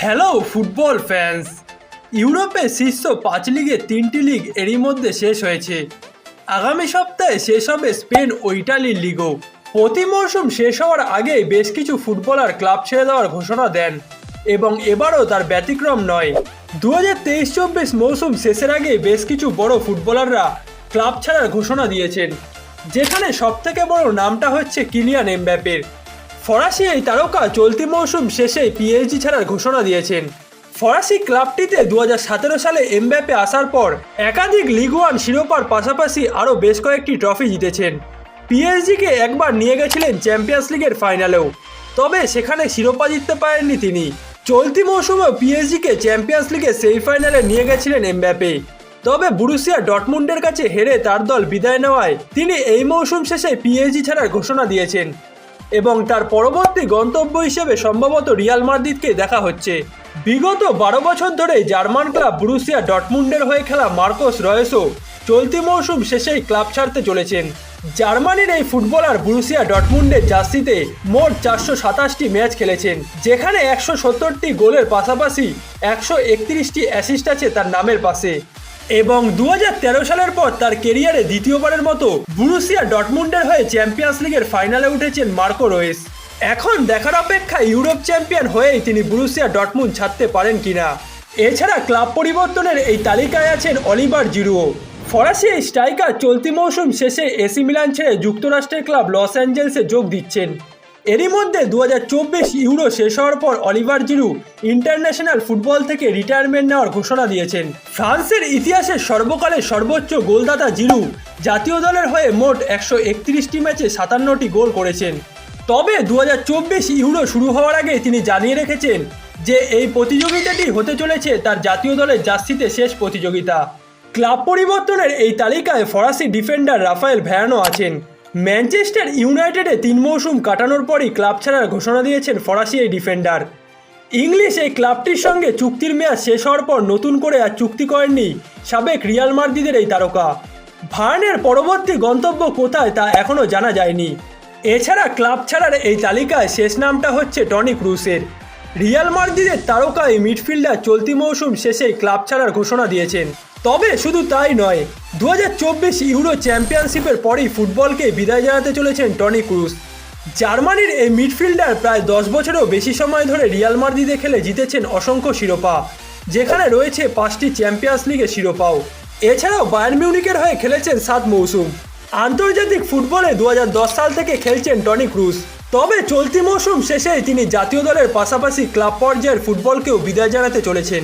Hello football fans ইউরোপে শীর্ষ পাঁচ লিগে তিনটি লিগ এরই মধ্যে শেষ হয়েছে। আগামী সপ্তাহে শেষ হবে স্পেন ও ইটালির লিগও। প্রতি মৌসুম শেষ হওয়ার আগেই বেশ কিছু ফুটবলার ক্লাব ছেড়ে দেওয়ার ঘোষণা দেন এবং এবারও তার ব্যতিক্রম নয়। দু হাজার তেইশ চব্বিশ মৌসুম শেষের আগে বেশ কিছু বড় ফুটবলাররা ক্লাব ছাড়ার ঘোষণা দিয়েছেন, যেখানে সবথেকে বড় নামটা হচ্ছে কিলিয়ান এমব্যাপের। ফরাসি এই তারকা চলতি মৌসুম শেষে পিএইচডি ছাড়ার ঘোষণা দিয়েছেন। ফরাসি ক্লাবটিতে দু হাজার সতেরো সালে এমব্যাপে আসার পর একাধিক লিগ ওয়ান শিরোপার পাশাপাশি আরও বেশ কয়েকটি ট্রফি জিতেছেন। পিএইচডিকে একবার নিয়ে গেছিলেন চ্যাম্পিয়ন্স লিগের ফাইনালেও তবে সেখানে শিরোপা জিততে পারেননি তিনি। চলতি মৌসুমেও পিএইচডিকে চ্যাম্পিয়ন্স লিগে সেমিফাইনালে নিয়ে গেছিলেন এমব্যাপে তবে বুরুসিয়া ডটমুন্ডের কাছে হেরে তার দল বিদায় নেওয়ায় তিনি এই মৌসুম শেষে পিএইচডি ছাড়ার ঘোষণা দিয়েছেন। এবং তার পরবর্তী গন্তব্য হিসেবে সম্ভবত রিয়াল মাদ্রিদকে দেখা হচ্ছে। বিগত বারো বছর ধরে জার্মান ক্লাব ব্রুসিয়া ডটমুন্ডের হয়ে খেলা মার্কোস রয়েসও চলতি মৌসুম শেষেই ক্লাব ছাড়তে চলেছেন। জার্মানির এই ফুটবলার ব্রুসিয়া ডটমুন্ডের জার্সিতে মোট চারশো সাতাশটি ম্যাচ খেলেছেন, যেখানে একশো সত্তরটি গোলের পাশাপাশি একশো একত্রিশটি অ্যাসিস্ট আছে তার নামের পাশে। এবং দু হাজার তেরো সালের পর তার কেরিয়ারে দ্বিতীয়বারের মতো বুরুসিয়া ডটমুন্ডের হয়ে চ্যাম্পিয়ন্স লিগের ফাইনালে উঠেছেন মার্কো রয়েস। এখন দেখার অপেক্ষা ইউরোপ চ্যাম্পিয়ন হয়েই তিনি বুরুসিয়া ডটমুন্ড ছাড়তে পারেন কিনা। এছাড়া ক্লাব পরিবর্তনের এই তালিকায় আছেন অলিভার জিরুও। ফরাসি স্ট্রাইকার চলতি মৌসুম শেষে এসি মিলান ছেড়ে যুক্তরাষ্ট্রের ক্লাব লস অ্যাঞ্জেলসে যোগ দিচ্ছেন। এরই মধ্যে দু ইউরো শেষ হওয়ার পর অলিভার জিরু ইন্টারন্যাশনাল ফুটবল থেকে রিটায়ারমেন্ট নেওয়ার ঘোষণা দিয়েছেন। ফ্রান্সের ইতিহাসে সর্বকালের সর্বোচ্চ গোলদাতা জিরু জাতীয় দলের হয়ে মোট একশো একত্রিশটি ম্যাচে সাতান্নটি গোল করেছেন। তবে দু ইউরো শুরু হওয়ার আগে তিনি জানিয়ে রেখেছেন যে এই প্রতিযোগিতাটি হতে চলেছে তার জাতীয় দলের জার্সিতে শেষ প্রতিযোগিতা। ক্লাব পরিবর্তনের এই তালিকায় ফরাসি ডিফেন্ডার রাফায়েল ভ্যারানো আছেন। ম্যানচেস্টার ইউনাইটেডে তিন মৌসুম কাটানোর পরই ক্লাব ছাড়ার ঘোষণা দিয়েছেন ফরাসি এই ডিফেন্ডার। ইংলিশ এই ক্লাবটির সঙ্গে চুক্তির মেয়াদ শেষ হওয়ার পর নতুন করে আর চুক্তি করেননি সাবেক রিয়াল মার্দিদের এই তারকা। ভার্নের পরবর্তী গন্তব্য কোথায় তা এখনও জানা যায়নি। এছাড়া ক্লাব ছাড়ার এই তালিকায় শেষ নামটা হচ্ছে টনি ক্রুসের। রিয়াল মার্দিদের তারকা এই মিডফিল্ডার চলতি মৌসুম শেষে ক্লাব ছাড়ার ঘোষণা দিয়েছেন। তবে শুধু তাই নয় দু ইউরো চ্যাম্পিয়নশিপের পরেই ফুটবলকে বিদায় জানাতে চলেছেন টনি ক্রুস জার্মানির এই মিডফিল্ডার প্রায় দশ বছরেও বেশি সময় ধরে রিয়াল মার্দিদে খেলে জিতেছেন অসংখ্য শিরোপা, যেখানে রয়েছে পাঁচটি চ্যাম্পিয়ন্স লিগের শিরোপাও। এছাড়াও বায়ার্ন মিউনিকের হয়ে খেলেছেন সাত মৌসুম। আন্তর্জাতিক ফুটবলে দু হাজার দশ সাল থেকে খেলছেন টনি ক্রুস তবে চলতি মৌসুম শেষে তিনি জাতীয় দলের পাশাপাশি ক্লাব পর্যায়ের ফুটবলকেও বিদায় জানাতে চলেছেন।